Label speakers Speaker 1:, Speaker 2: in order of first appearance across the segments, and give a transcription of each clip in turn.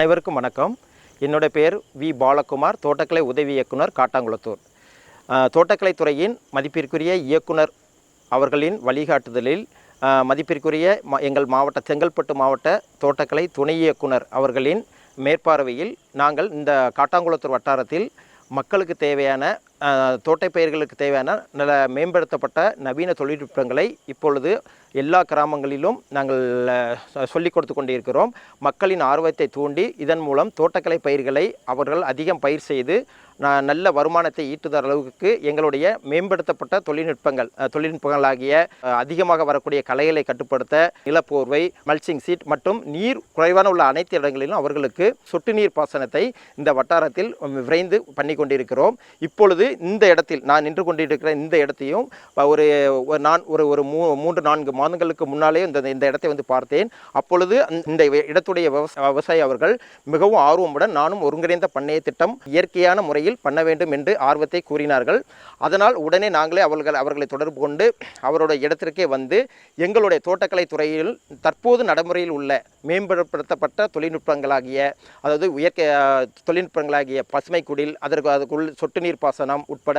Speaker 1: அனைவருக்கும் வணக்கம். என்னோட பேர் வி. பாலகுமார் தோட்டக்கலை உதவி இயக்குனர் காட்டாங்குளத்தூர். தோட்டக்கலை துறையின் மதிப்பிற்குரிய இயக்குனர் அவர்களின் வழிகாட்டுதலில் மதிப்பிற்குரிய ம- எங்கள் மாவட்ட செங்கல்பட்டு மாவட்ட தோட்டக்கலை துணை இயக்குனர் அவர்களின் மேற்பார்வையில் நாங்கள் இந்த காட்டாங்குளத்தூர் வட்டாரத்தில் மக்களுக்கு தேவையான அஹ், தோட்டப்பயிர்களுக்கு தேவையான நல்ல மேம்படுத்தப்பட்ட நவீன தொழில்நுட்பங்களை இப்பொழுது எல்லா கிராமங்களிலும் நாங்கள் சொல்லிக் கொடுத்து கொண்டிருக்கிறோம். மக்களின் ஆர்வத்தை தூண்டி இதன் மூலம் தோட்டக்கலை பயிர்களை அவர்கள் அதிகம் பயிர் செய்து நல்ல வருமானத்தை ஈட்டுதர் அளவுக்கு எங்களுடைய மேம்படுத்தப்பட்ட தொழில்நுட்பங்கள் தொழில்நுட்பங்கள் தொழில்நுட்பங்களாகிய அதிகமாக வரக்கூடிய களைகளை கட்டுப்படுத்த நிலப்போர்வை மல்ச்சிங் சீட் மற்றும் நீர் குறைவான உள்ள அனைத்து இடங்களிலும் அவர்களுக்கு சொட்டு நீர் பாசனத்தை இந்த வட்டாரத்தில் விரைந்து பண்ணி கொண்டிருக்கிறோம். இப்பொழுது இந்த இடத்தில் நான் நின்று கொண்டிருக்கிற இந்த இடத்தையும் ஒரு ஒரு நான் ஒரு ஒரு மூ மூன்று நான்கு மாதங்களுக்கு முன்னாலே இந்த இந்த இடத்தை வந்து பார்த்தேன். அப்பொழுது இந்த இடத்துடைய விவசாய விவசாயி அவர்கள் மிகவும் ஆர்வமுடன் நானும் ஒருங்கிணைந்த பண்ணைய திட்டம் இயற்கையான முறையில் பண்ண வேண்டும் என்று ஆர்வத்தை கூறினார்கள். அதனால் உடனே நாங்களே அவர்கள் அவர்களை தொடர்பு கொண்டு அவரோட இடத்திற்கே வந்து எங்களுடைய தோட்டக்கலை துறையில் தற்போது நடைமுறையில் உள்ள மேம்படுத்தப்பட்ட தொழில்நுட்பங்களாகிய அதாவது இயற்கை தொழில்நுட்பங்களாகிய பசுமை குடில் அதற்கு அதுக்குள் சொட்டு நீர் பாசனம் உட்பட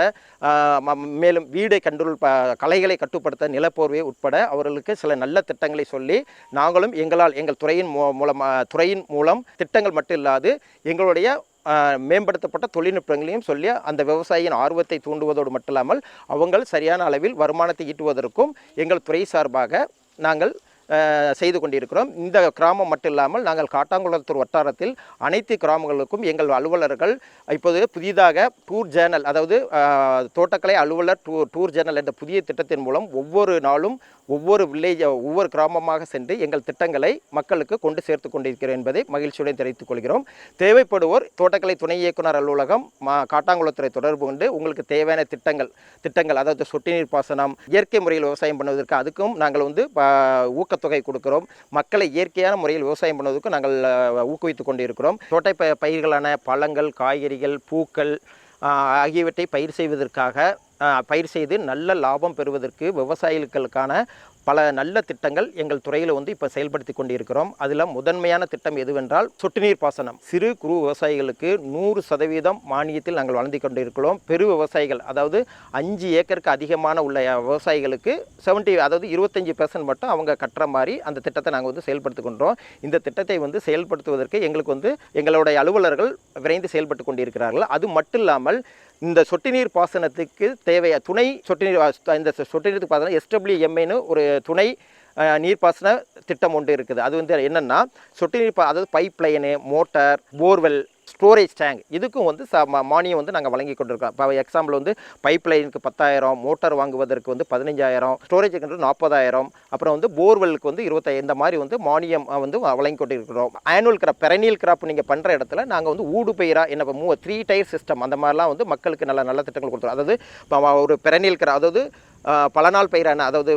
Speaker 1: மேலும் வீடை கண்ட்ரோல் ப கலைகளை கட்டுப்படுத்த நிலப்போர்வை உட்பட அவர்களுக்கு சில நல்ல திட்டங்களை சொல்லி நாங்களும் எங்களால் எங்கள் துறையின் மூ- மூலம் துறையின் மூலம் திட்டங்கள் மட்டும் இல்லாது எங்களுடைய மேம்படுத்தப்பட்ட தொழில்நுட்பங்களையும் சொல்லி அந்த விவசாயியின் ஆர்வத்தை தூண்டுவதோடு மட்டுமில்லாமல் அவங்கள் சரியான அளவில் வருமானத்தை ஈட்டுவதற்கும் எங்கள் துறை சார்பாக நாங்கள் செய்து கொண்டிருக்கிறோம். இந்த கிராமம் மட்டும் இல்லாமல் நாங்கள் காட்டாங்குளத்தூர் வட்டாரத்தில் அனைத்து கிராமங்களுக்கும் எங்கள் அலுவலர்கள் இப்போது புதிதாக டூர் ஜேர்னல் அதாவது தோட்டக்கலை அலுவலர் டூர் டூர் ஜேர்னல் என்ற புதிய திட்டத்தின் மூலம் ஒவ்வொரு நாளும் ஒவ்வொரு வில்லேஜ் ஒவ்வொரு கிராமமாக சென்று எங்கள் திட்டங்களை மக்களுக்கு கொண்டு சேர்த்து கொண்டிருக்கிறோம் என்பதை மகிழ்ச்சியுடன் தெரிவித்துக் கொள்கிறோம். தேவைப்படுவோர் தோட்டக்கலை துணை இயக்குனர் அலுவலகம் மா காட்டாங்குளத்துறை தொடர்பு கொண்டு உங்களுக்கு தேவையான திட்டங்கள் திட்டங்கள் அதாவது சொட்டு நீர் பாசனம் இயற்கை முறையில் விவசாயம் பண்ணுவதற்கு அதுக்கும் நாங்கள் வந்து ஊக்க ஊக்கத்தொகை கொடுக்கிறோம். மக்களை இயற்கையான முறையில் விவசாயம் பண்ணுவதற்கு நாங்கள் ஊக்குவித்து கொண்டு கொண்டிருக்கிறோம். தோட்ட ப- பயிர்களான பழங்கள் காய்கறிகள் பூக்கள் ஆகியவற்றை பயிர் செய்வதற்காக பயிர் செய்து நல்ல லாபம் பெறுவதற்கு விவசாயிகளுக்கான பல நல்ல திட்டங்கள் எங்கள் துறையில் வந்து இப்போ செயல்படுத்தி கொண்டிருக்கிறோம். அதில் முதன்மையான திட்டம் எதுவென்றால் சொட்டு நீர் பாசனம். சிறு குறு விவசாயிகளுக்கு நூறு சதவீதம் மானியத்தில் நாங்கள் வழங்கி கொண்டிருக்கிறோம். பெரு விவசாயிகள் அதாவது அஞ்சு ஏக்கருக்கு அதிகமான உள்ள விவசாயிகளுக்கு செவன்ட்டி அதாவது இருபத்தஞ்சி பெர்சன்ட் மட்டும் அவங்க கட்டுற மாதிரி அந்த திட்டத்தை நாங்கள் வந்து செயல்படுத்தி கொண்டோம். இந்த திட்டத்தை வந்து செயல்படுத்துவதற்கு எங்களுக்கு வந்து எங்களுடைய அலுவலர்கள் விரைந்து செயல்பட்டு கொண்டிருக்கிறார்கள். அது மட்டும் இல்லாமல் இந்த சொட்டு நீர் பாசனத்துக்கு தேவைய துணை சொட்டு நீர் இந்த சொட்டு நீர் பாசனம் எஸ்டபிள்யூஎம்ஏன்னு ஒரு துணை நீர்ப்பாசன திட்டம் ஒன்று இருக்குது. அது வந்து என்னென்னா சொட்டு நீர் பா அதாவது pipe line motor borewell storage tank இதுக்கும் வந்து ச மானியம் வந்து நாங்கள் வழங்கி கொண்டிருக்கோம். இப்போ எக்ஸாம்பிள் வந்து பைப் லைனுக்கு பத்தாயிரம் மோட்டார் வாங்குவதற்கு வந்து பதினஞ்சாயிரம் ஸ்டோரேஜுக்கு நாற்பதாயிரம் அப்புறம் வந்து போர்வெலுக்கு வந்து இருபத்தாயிரம் இந்த மாதிரி வந்து மானியம் வந்து வழங்கி கொண்டிருக்கிறோம். ஆனுவல் கிராப் பெரனியல் கிராப் நீங்கள் பண்ணுற இடத்துல நாங்கள் வந்து ஊடு பயிராக என்ன மூ த்ரீ டயர் சிஸ்டம் அந்த மாதிரிலாம் வந்து மக்களுக்கு நல்ல நல்ல திட்டங்கள் கொடுத்துருவோம் அதாவது ஒரு பெரனியல் கிராப் அதாவது பல நாள் பயிரான அதாவது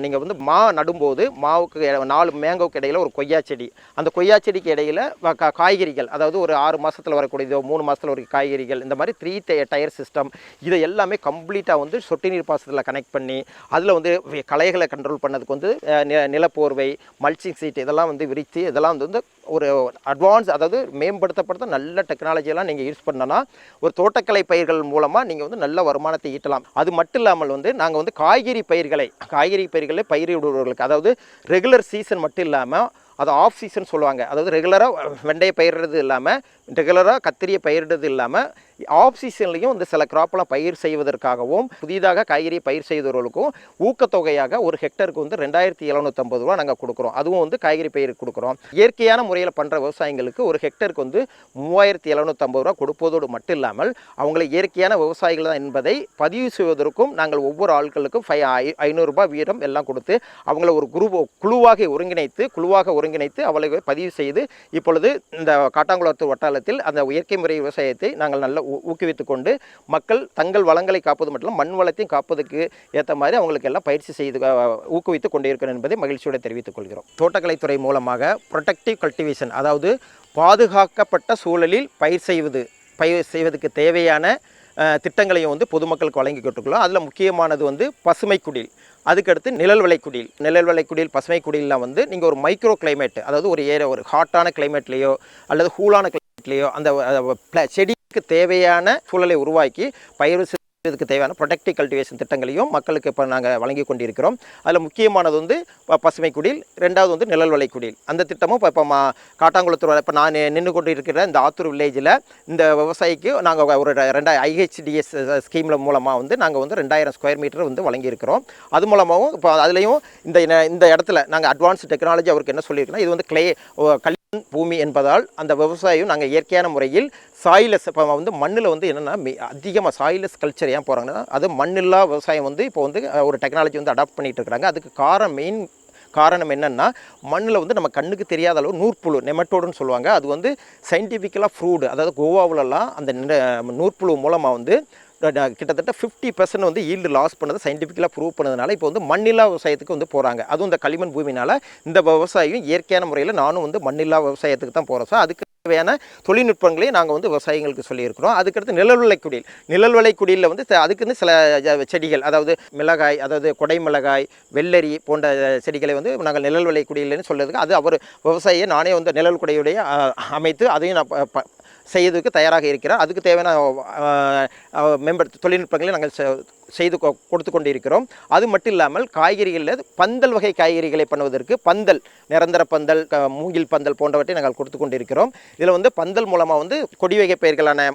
Speaker 1: நீங்கள் வந்து மா நடும்போது மாவுக்கு நாலு மேங்கோவுக்கு இடையில் ஒரு கொய்யா செடி. அந்த கொய்யா செடிக்கு இடையில் வ- காய்கறிகள் அதாவது ஒரு ஆறு மாதத்தில் வரக்கூடியதோ மூணு மாதத்தில் ஒரு காய்கறிகள் இந்த மாதிரி த்ரீ டயர் சிஸ்டம் இதை எல்லாமே கம்ப்ளீட்டாக வந்து சொட்டு நீர் பாசனத்தில் கனெக்ட் பண்ணி அதில் வந்து களைகளை கண்ட்ரோல் பண்ணதுக்கு வந்து நிலப்போர்வை மல்ச்சிங் சீட் இதெல்லாம் வந்து விரித்து இதெல்லாம் வந்து ஒரு அட்வான்ஸ் அதாவது மேம்படுத்தப்படுத்த நல்ல டெக்னாலஜியெல்லாம் நீங்கள் யூஸ் பண்ணனா ஒரு தோட்டக்கலை பயிர்கள் மூலமாக நீங்கள் வந்து நல்ல வருமானத்தை ஈட்டலாம். அது மட்டும் இல்லாமல் வந்து நாங்கள் வந்து காய்கறி பயிர்களை காய்கறி பயிர்களை பயிரிடுபவர்களுக்கு அதாவது ரெகுலர் சீசன் மட்டும் இல்லாமல் அது ஆஃப் சீசன் சொல்லுவாங்க. அதாவது ரெகுலராக வெண்டையை பயிரிடுறது இல்லாமல் ரெகுலராக கத்திரியை பயிரிடுறது இல்லாமல் ஆஃப் சீசன்லையும் வந்து சில கிராப்லாம் பயிர் செய்வதற்காகவும் புதிதாக காய்கறி பயிர் செய்தவர்களுக்கும் ஊக்கத்தொகையாக ஒரு ஹெக்டருக்கு வந்து ரெண்டாயிரத்தி எழுநூற்றம்பது ரூபா நாங்கள் கொடுக்குறோம். அதுவும் வந்து காய்கறி பயிர் கொடுக்குறோம். இயற்கையான முறையில் பண்ணுற விவசாயிங்களுக்கு ஒரு ஹெக்டருக்கு வந்து மூவாயிரத்தி எழுநூற்றம்பது ரூபா கொடுப்பதோடு மட்டும் இல்லாமல் அவங்களை இயற்கையான விவசாயிகள் தான் என்பதை பதிவு செய்வதற்கும் நாங்கள் ஒவ்வொரு ஆட்களுக்கும் ஃபை ஐநூறுரூபா வீரம் எல்லாம் கொடுத்து அவங்கள ஒரு குரூப் குழுவாக ஒருங்கிணைத்து குழுவாக ஒருங்கிணைத்து அவளை பதிவு செய்து இப்பொழுது இந்த காட்டாங்குளத்து வட்டாரத்தில் அந்த இயற்கை முறை விவசாயத்தை நாங்கள் நல்ல ஊ- கொண்டு மக்கள் தங்கள் வளங்களை காப்பது மட்டும் இல்லாமல் மண் வளத்தையும் காப்பதற்கு ஏற்ற மாதிரி அவங்களுக்கு எல்லாம் பயிற்சி செய்து ஊக்குவித்து ஊக்குவித்துக் என்பதை மகிழ்ச்சியோடு தெரிவித்துக் கொள்கிறோம். தோட்டக்கலைத்துறை மூலமாக ப்ரொடக்டிவ் கல்டிவேஷன் அதாவது பாதுகாக்கப்பட்ட சூழலில் பயிர் செய்வது பயிர் செய்வதற்கு தேவையான திட்டங்களையும் வந்து பொதுமக்களுக்கு வழங்கி இருக்கிறோம் அதில் முக்கியமானது வந்து பசுமை குடில் அதுக்கடுத்து நிழல் விளைக்குடில் நிழல் விளைக்குடில் பசுமை குடிலெலாம் வந்து நீங்கள் ஒரு மைக்ரோ கிளைமேட் அதாவது ஒரு ஏரியா ஒரு ஹாட்டான கிளைமேட்லேயோ அல்லது ஹூலான கிளைமேட்லேயோ அந்த செடி தேவையான சூழலை உருவாக்கி பயிர் இதுக்கு தேவையான ப்ரொடக்டிவ் கல்டிவேஷன் திட்டங்களையும் மக்களுக்கு இப்போ நாங்கள் வழங்கி கொண்டிருக்கிறோம். அதில் முக்கியமானது வந்து பசுமை குடில் ரெண்டாவது வந்து நிழல் வலை குடில் அந்த திட்டமும் இப்போ இப்போ மா காட்டாங்குளத்தூர் இப்போ நான் நின்று கொண்டு இருக்கிற இந்த ஆத்தூர் வில்லேஜில் இந்த விவசாயிக்கு நாங்கள் ஒரு ரெ- ரெண்டாயிரம் ஐஹெச்டிஎஸ் ஸ்கீமில் மூலமாக வந்து நாங்கள் வந்து ரெண்டாயிரம் ஸ்கொயர் மீட்டர் வந்து வழங்கியிருக்கிறோம். அது மூலமாகவும் இப்போ அதுலேயும் இந்த இந்த இடத்துல நாங்கள் அட்வான்ஸ் டெக்னாலஜி அவருக்கு என்ன சொல்லியிருக்கோன்னா இது வந்து கிளே கல் பூமி என்பதால் அந்த விவசாயம் நாங்கள் இயற்கையான முறையில் சாயிலஸ் இப்போ வந்து மண்ணில் வந்து என்னென்னா அதிகமாக சாயிலஸ் கல்ச்சர் ஏன் போகிறாங்கன்னா அது மண்ணில்லா விவசாயம் வந்து இப்போ வந்து ஒரு டெக்னாலஜி வந்து அடாப்ட் பண்ணிட்டு இருக்கிறாங்க அதுக்கு காரணம் மெயின் காரணம் என்னென்னா மண்ணில் வந்து நம்ம கண்ணுக்கு தெரியாத அளவு நூற்புழு நெமட்டோடுன்னு சொல்லுவாங்க. அது வந்து சயின்டிஃபிக்கலாக ஃப்ரூடு அதாவது கோவாவுலலாம் அந்த நெ- நூற்புழு மூலமாக வந்து கிட்டத்தட்ட ஃபிஃப்டி பர்சன்ட் வந்து ஈல்டு லாஸ் பண்ணது சயின்டிஃபிக்கலாக ப்ரூவ் பண்ணதுனால இப்போ வந்து மண்ணில்லா விவசாயத்துக்கு வந்து போகிறாங்க அதுவும் இந்த களிமண் பூமினால் இந்த விவசாயியும் இயற்கையான முறையில் நானும் வந்து மண்ணில்லா விவசாயத்துக்கு தான் போகிறோம் ஸோ அதுக்கு தேவையான தொழில்நுட்பங்களையும் நாங்கள் வந்து விவசாயிகளுக்கு சொல்லியிருக்கிறோம். அதுக்கடுத்து நிழல் விளைக்குடியில் நிழல் விளைக்குடியில் வந்து அதுக்குன்னு சில ஜ- செடிகள் அதாவது மிளகாய் அதாவது கொடை மிளகாய் வெள்ளரி போன்ற செடிகளை வந்து நாங்கள் நிழல் விளைக்குடியில்னு சொல்றதுக்கு அது அவர் விவசாயியை நானே வந்து நிழல் குடையுடைய அமைத்து அதையும் நான் ப- செய்யறதுக்கு தயாராக இருக்கிறார். அதுக்கு தேவையான மேம்படுத்த தொழில்நுட்பங்களை நாங்கள் செ- செய்து கொடுத்து கொண்டிருக்கிறோம். அது மட்டும் இல்லாமல் காய்கறிகளில் பந்தல் வகை காய்கறிகளை பண்ணுவதற்கு பந்தல் நிரந்தர பந்தல் மூங்கில் பந்தல் போன்றவற்றை நாங்கள் கொடுத்து கொண்டு இருக்கிறோம் இதில் வந்து பந்தல் மூலமாக வந்து கொடி வகை பயிர்களான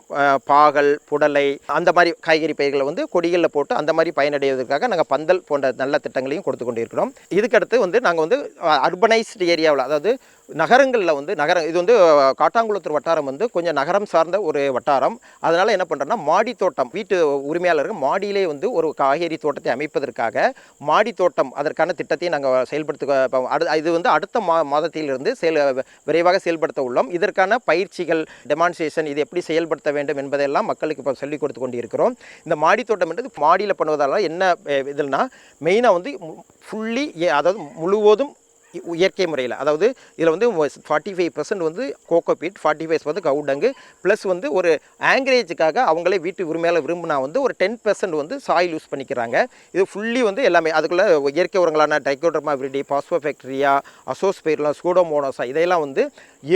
Speaker 1: பாகல் புடலை அந்த மாதிரி காய்கறி பயிர்களை வந்து கொடிகளில் போட்டு அந்த மாதிரி பயனடைவதற்காக நாங்கள் பந்தல் போன்ற நல்ல திட்டங்களையும் கொடுத்து கொண்டு இருக்கிறோம் இதுக்கடுத்து வந்து நாங்கள் வந்து அர்பனைஸ்டு ஏரியாவில் அதாவது நகரங்களில் வந்து நகரம் இது வந்து காட்டாங்குளத்தூர் வட்டாரம் வந்து கொஞ்சம் நகரம் சார்ந்த ஒரு வட்டாரம். அதனால் என்ன பண்ணுறோன்னா மாடி தோட்டம் வீட்டு உரிமையாளர்கள் மாடியிலே வந்து ஒரு காய்கறி தோட்டத்தை அமைப்பதற்காக மாடி தோட்டம் அதற்கான திட்டத்தை நாங்கள் செயல்படுத்த இது வந்து அடுத்த மா மாதத்திலிருந்து செயல் விரைவாக செயல்படுத்த உள்ளோம். இதற்கான பயிற்சிகள் டெமான்ஸ்ட்ரேஷன் இது எப்படி செயல்படுத்த வேண்டும் என்பதையெல்லாம் மக்களுக்கு இப்போ சொல்லிக் கொடுத்து கொண்டு இருக்கிறோம் இந்த மாடி தோட்டம் என்றது மாடியில் பண்ணுவதால என்ன இதுனா மெயினாக வந்து ஃபுல்லி அதாவது முழுவதும் இயற்கை முறையில். அதாவது இதில் வந்து ஃபார்ட்டி ஃபைவ் பர்சன்ட் வந்து கோகோபீட் ஃபார்ட்டி ஃபைவ் வந்து கவுடங்கு ப்ளஸ் வந்து ஒரு ஆங்கரேஜுக்காக அவங்களே வீட்டு உரிமையால் விரும்பினா வந்து ஒரு டென் பர்சன்ட் வந்து சாயில் யூஸ் பண்ணிக்கிறாங்க. இது ஃபுல்லி வந்து எல்லாமே அதுக்குள்ளே இயற்கை உரங்களான டைக்கோடர்மா விரிடி பாஸ்போஃபேக்டரியா அசோஸ்பெர்லா சூடோமோனோசா இதையெல்லாம் வந்து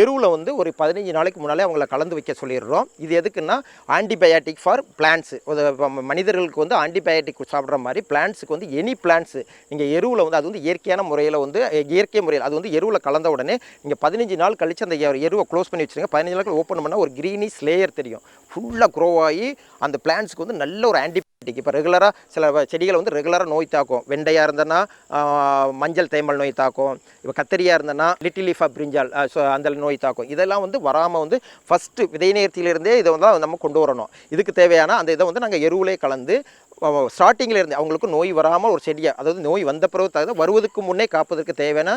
Speaker 1: எருவில் வந்து ஒரு பதினஞ்சு நாளைக்கு முன்னாலே அவங்கள கலந்து வைக்க சொல்லிடுறோம். இது எதுக்குன்னா ஆன்டிபயாட்டிக் ஃபார் பிளான்ட்ஸ் மனிதர்களுக்கு வந்து ஆன்டிபயாட்டிக் சாப்பிட்ற மாதிரி பிளான்ட்ஸுக்கு வந்து எனி பிளான்ட்ஸ் நீங்கள் எருவில் வந்து அது வந்து இயற்கையான முறையில் வந்து இயற்கை முறையில். அது வந்து எருவில் கலந்த உடனே நீங்கள் பதினஞ்சு நாள் கழிச்சு அந்த எருவை க்ளோஸ் பண்ணி வச்சுருங்க. பதினஞ்சு நாள் ஓப்பன் பண்ணால் ஒரு க்ரீனிஸ் லேயர் தெரியும். ஃபுல்லாக க்ரோ ஆகி அந்த பிளான்ட்ஸ்க்கு வந்து நல்ல ஒரு ஆன்டி இப்போ ரெகுலராக சில செடிகளை வந்து ரெகுலராக நோய் தாக்கும். வெண்டையாக இருந்தனா மஞ்சள் தேமல் நோய் தாக்கும். இப்போ கத்தரியாக இருந்தனா லிட்டில் லீஃபா பிரிஞ்சால் ஸோ அந்த நோய் தாக்கும். இதெல்லாம் வந்து வராமல் வந்து ஃபஸ்ட்டு விதை நேர்த்தியிலிருந்தே இதை வந்து நம்ம கொண்டு வரணும். இதுக்கு தேவையான அந்த இதை வந்து நாங்கள் எருவிலே கலந்து ஸ்டார்டிங்கில் இருந்து அவங்களுக்கு நோய் வராமல் ஒரு செடியை அதாவது நோய் வந்த பிறகு தகுந்த வருவதற்கு முன்னே காப்பதற்கு தேவையான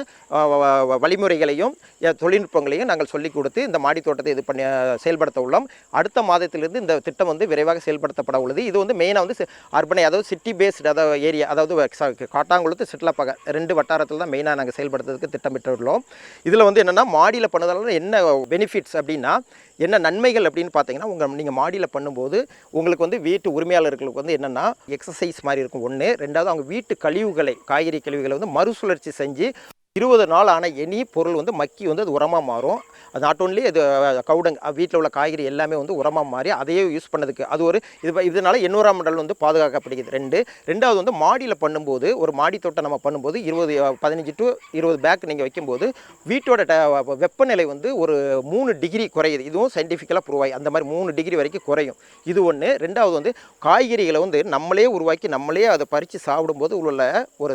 Speaker 1: வ- வழிமுறைகளையும் தொழில்நுட்பங்களையும் நாங்கள் சொல்லிக் கொடுத்து இந்த மாடி தோட்டத்தை இது பண்ணி செயல்படுத்த உள்ளோம். அடுத்த மாதத்திலிருந்து இந்த திட்டம் வந்து விரைவாக செயல்படுத்தப்பட உள்ளது. இது வந்து மெயினாக வந்து அர்பனை அதாவது சிட்டி பேஸ்டு அதாவது ஏரியா அதாவது காட்டாங்குளத்து சிட்லப்பக ரெண்டு வட்டாரத்தில் தான் மெயினாக நாங்கள் செயல்படுத்துறதுக்கு திட்டமிட்டுள்ளோம். இதில் வந்து என்னென்னா மாடியில் பண்ணதால என்ன பெனிஃபிட்ஸ் அப்படின்னா என்ன நன்மைகள் அப்படின்னு பார்த்தீங்கன்னா உங்கள் நீங்கள் மாடியில் பண்ணும்போது உங்களுக்கு வந்து வீட்டு உரிமையாளர்களுக்கு வந்து என்னென்னா எக்ஸசைஸ் மாதிரி இருக்கும். ஒன்று ரெண்டாவது அவங்க வீட்டு கழிவுகளை காய்கறி கழிவுகளை வந்து மறுசுழற்சி செஞ்சு இருபது நாள் ஆன எனி பொருள் வந்து மக்கி வந்து அது உரமாக மாறும். அது நாட் ஓன்லி அது கவுடங் வீட்டில் உள்ள காய்கறி எல்லாமே வந்து உரமாக மாறி அதையே யூஸ் பண்ணதுக்கு. அது ஒரு இது இதனால் மண்டல் வந்து பாதுகாக்கப்படுகிறது. ரெண்டு ரெண்டாவது வந்து மாடியில் பண்ணும்போது ஒரு மாடி தோட்டம் நம்ம பண்ணும்போது இருபது பதினஞ்சு டு இருபது பேக் நீங்கள் வைக்கும்போது வீட்டோட ட- வெப்பநிலை வந்து ஒரு மூணு டிகிரி குறையுது. இதுவும் சயின்டிஃபிக்கலாக ப்ரூவ் ஆகி அந்த மாதிரி மூணு டிகிரி வரைக்கும் குறையும். இது ஒன்று ரெண்டாவது வந்து காய்கறிகளை வந்து நம்மளே உருவாக்கி நம்மளே அதை பறித்து சாப்பிடும்போது உள்ள ஒரு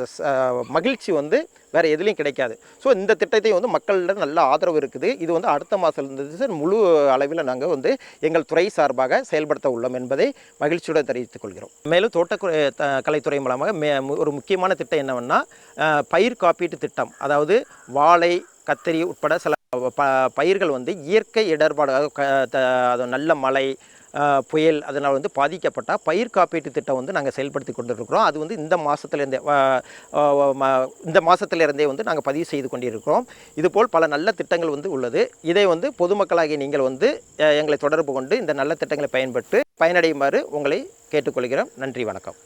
Speaker 1: மகிழ்ச்சி வந்து வேறு எதுலேயும் கிடைக்காது. ஸோ இந்த திட்டத்தையும் வந்து மக்களிடம் நல்ல ஆதரவு இருக்குது. இது வந்து அடுத்த மாதத்துலேருந்து முழு அளவில் நாங்கள் வந்து எங்கள் துறை சார்பாக செயல்படுத்த உள்ளோம் என்பதை மகிழ்ச்சியுடன் தெரிவித்துக் கொள்கிறோம். மேலும் தோட்டக்குறை த- கலைத்துறை மூலமாக மே ஒரு முக்கியமான திட்டம் என்னவென்னா பயிர் காப்பீட்டு திட்டம். அதாவது வாழை கத்தரி உட்பட சில ப பயிர்கள் வந்து இயற்கை இடர்பாடு க த அது நல்ல மழை புயல் அதனால் வந்து பாதிக்கப்பட்டால் பயிர் காப்பீட்டு திட்டம் வந்து நாங்கள் செயல்படுத்தி கொண்டிருக்கிறோம் அது வந்து இந்த மாதத்துலேருந்தே இந்த மாதத்துலேருந்தே வந்து நாங்கள் பதிவு செய்து கொண்டிருக்கிறோம். இதுபோல் பல நல்ல திட்டங்கள் வந்து உள்ளது. இதை வந்து பொதுமக்களாகிய நீங்கள் வந்து எங்களை தொடர்பு கொண்டு இந்த நல்ல திட்டங்களை பயன்பட்டு பயனடையுமாறு உங்களை கேட்டுக்கொள்கிறோம். நன்றி வணக்கம்.